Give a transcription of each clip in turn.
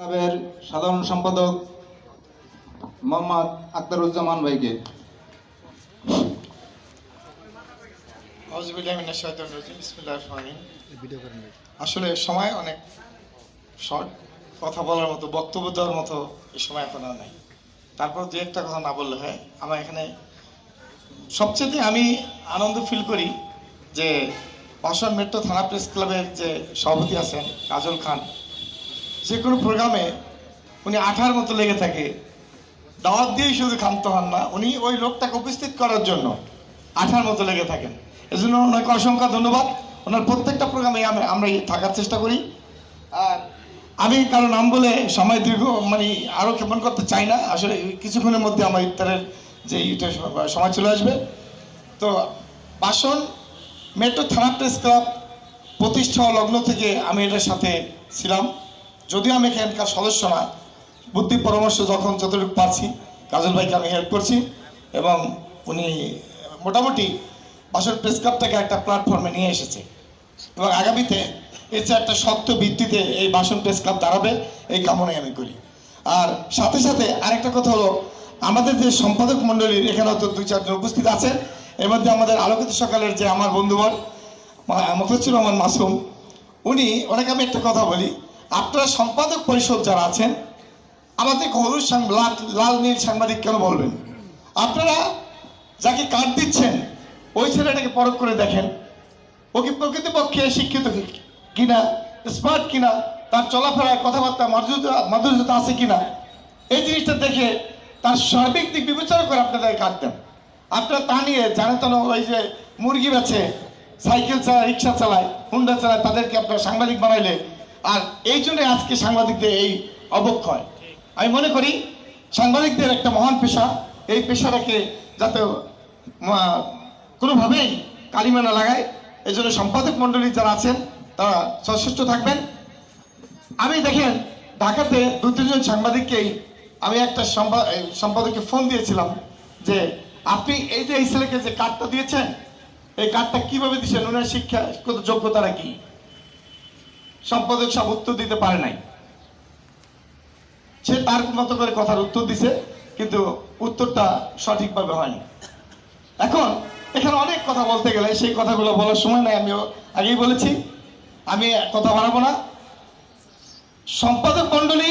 ক্লাবের সাধারণ সম্পাদক মোহাম্মদ আক্তারুজ্জামান ভাইকে। আসলে সময় অনেক শর্ট কথা বলার মতো বক্তব্য দেওয়ার মতো এই সময় এখন আর নাই। তারপর দু একটা কথা না বললে হয় আমার এখানে সবচেয়ে আমি আনন্দ ফিল করি যে বাসন মেট্রো থানা প্রেস ক্লাবের যে সভাপতি আছেন কাজল খান যে কোনো প্রোগ্রামে উনি আঠার মতো লেগে থাকে। দাওয়াত দিয়েই শুধু ক্ষান্ত হন না, উনি ওই লোকটাকে উপস্থিত করার জন্য আঠার মতো লেগে থাকেন। এজন্য ওনাকে অসংখ্য ধন্যবাদ। ওনার প্রত্যেকটা প্রোগ্রামে আমরা আমরা থাকার চেষ্টা করি। আর আমি কারও নাম বলে সময় দীর্ঘ মানে আরও ক্ষেপণ করতে চাই না। আসলে কিছুক্ষণের মধ্যে আমার ইফতারের যে ইটা সময় চলে আসবে। তো বাসন, মেট্রো থানা প্রেস ক্লাব প্রতিষ্ঠা লগ্ন থেকে আমি এটার সাথে ছিলাম। যদিও আমি এখানকার সদস্য না বুদ্ধি পরামর্শ যখন যতটুকু পারছি, কাজল ভাইকে আমি হেল্প করছি এবং উনি মোটামুটি বাসন প্রেস ক্লাবটাকে একটা প্ল্যাটফর্মে নিয়ে এসেছে। এবং আগামীতে চেয়ে একটা শক্ত ভিত্তিতে এই বাসন প্রেস ক্লাব দাঁড়াবে, এই কামনাই আমি করি। আর সাথে সাথে আরেকটা কথা হলো, আমাদের যে সম্পাদক মণ্ডলীর এখানে হয়তো দুই চারজন উপস্থিত আছে, এর মধ্যে আমাদের আলোকিত সকালের যে আমার বন্ধুবর মফসুর রহমান মাসুম, উনি, ওনাকে আমি একটা কথা বলি আপনারা সম্পাদক পরিষদ যারা আছেন, আমাদের হলুদ লাল নীল সাংবাদিক কেন বলবেন? আপনারা যাকে কার্ড দিচ্ছেন, ওই ছেলেটাকে পরখ করে দেখেন। ও কি প্রকৃতপক্ষে শিক্ষিত কিনা স্মার্ট কিনা, তার চলাফেরায় কথাবার্তা মাধুর্যতা মাধুর্যতা আছে কিনা, এই জিনিসটা দেখে তার সার্বিক দিক বিবেচনা করে আপনাদের কাট দেন। আপনারা তা নিয়ে জানে তো ওই যে মুরগি বেছে সাইকেল চালায়, রিক্সা চালায়, হুন্ডা চালায়, তাদেরকে আপনারা সাংবাদিক বানাইলে আর এই জন্য আজকে সাংবাদিকদের এই অবক্ষয়। আমি মনে করি সাংবাদিকদের একটা মহান পেশা। এই পেশাটাকে যাতে কোনোভাবেই কালিমা না লাগায়, এই জন্য সম্পাদক মণ্ডলী যারা আছেন, তারা সচেষ্ট থাকবেন। আমি দেখেন, ঢাকাতে দু তিনজন সাংবাদিককেই আমি একটা সম্পা- সম্পাদককে ফোন দিয়েছিলাম যে, আপনি এই যে এই ছেলেকে যে কার্ডটা দিয়েছেন, এই কার্ডটা কীভাবে দিচ্ছেন ওনার শিক্ষা, কত যোগ্যতারা কি সম্পাদক সব উত্তর দিতে পারে নাই। সে তার মতো করে কথার উত্তর দিছে, কিন্তু উত্তরটা সঠিকভাবে হয়নি। এখন এখানে অনেক কথা বলতে গেলে সেই কথাগুলো বলার সময় নাই, আমিও আগেই বলেছি, আমি কথা বাড়াবো না। সম্পাদক মণ্ডলী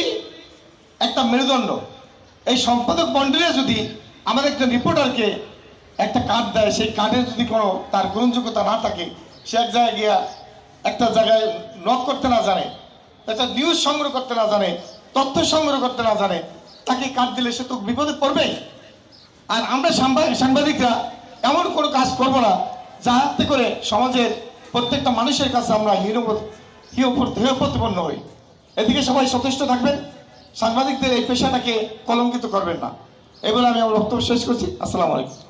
একটা মেরুদণ্ড। এই সম্পাদক মণ্ডলী যদি আমাদের একটা রিপোর্টারকে একটা কার্ড দেয়, সেই কার্ডের যদি কোনো তার গ্রহণযোগ্যতা না থাকে, সে এক জায়গায় গিয়া একটা জায়গায় নক করতে না জানে, একটা নিউজ সংগ্রহ করতে না জানে, তথ্য সংগ্রহ করতে না জানে, তাকে কার্ড দিলে সে তো বিপদে পড়বেই আর আমরা সাংবা- সাংবাদিকরা এমন কোনো কাজ করব না, যাতে করে সমাজের প্রত্যেকটা মানুষের কাছে আমরা হীনবোধ হেয় প্রতিপন্ন হই। এদিকে সবাই সচেষ্ট থাকবেন, সাংবাদিকদের এই পেশাটাকে কলঙ্কিত করবেন না। এবার আমি আমার বক্তব্য শেষ করছি। আসসালামু আলাইকুম।